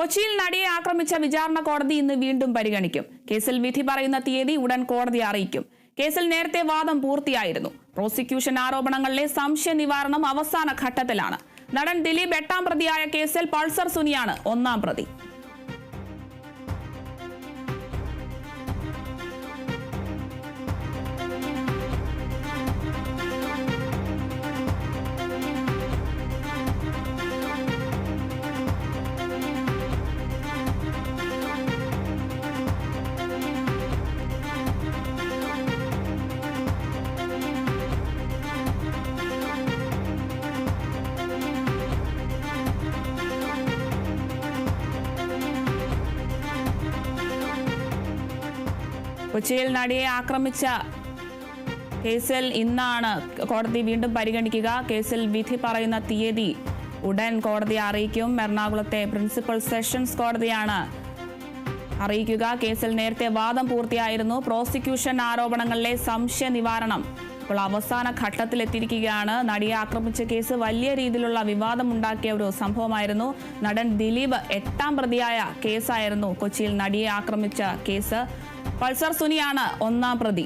കൊച്ചിയിൽ നടിയെ ആക്രമിച്ച വിചാരണ കോടതി ഇന്ന് വീണ്ടും പരിഗണിക്കും. കേസിൽ വിധി പറയുന്ന തീയതി ഉടൻ കോടതി അറിയിക്കും. കേസിൽ നേരത്തെ വാദം പൂർത്തിയായിരുന്നു. പ്രോസിക്യൂഷൻ ആരോപണങ്ങളിലെ സംശയ നിവാരണം അവസാന ഘട്ടത്തിലാണ്. നടൻ ദിലീപ് എട്ടാം പ്രതിയായ കേസിൽ പൾസർ സുനിയാണ് ഒന്നാം പ്രതി. കൊച്ചിയിൽ നടിയെ ആക്രമിച്ച കേസിൽ ഇന്നാണ് കോടതി വീണ്ടും പരിഗണിക്കുക. കേസിൽ വിധി പറയുന്ന തീയതി ഉടൻ കോടതി അറിയിക്കും. എറണാകുളത്തെ പ്രിൻസിപ്പൽ സെഷൻസ് കോടതിയാണ് അറിയിക്കുക. കേസിൽ നേരത്തെ വാദം പൂർത്തിയായിരുന്നു. പ്രോസിക്യൂഷൻ ആരോപണങ്ങളിലെ സംശയ നിവാരണം ഇപ്പോൾ അവസാന ഘട്ടത്തിലെത്തിയിരിക്കുകയാണ്. നടിയെ ആക്രമിച്ച കേസ് വലിയ രീതിയിലുള്ള വിവാദം ഉണ്ടാക്കിയ ഒരു സംഭവമായിരുന്നു. നടൻ ദിലീപ് എട്ടാം പ്രതിയായ കേസായിരുന്നു കൊച്ചിയിൽ നടിയെ ആക്രമിച്ച കേസ്. പൾസർ സുനിയാണ് ഒന്നാം പ്രതി.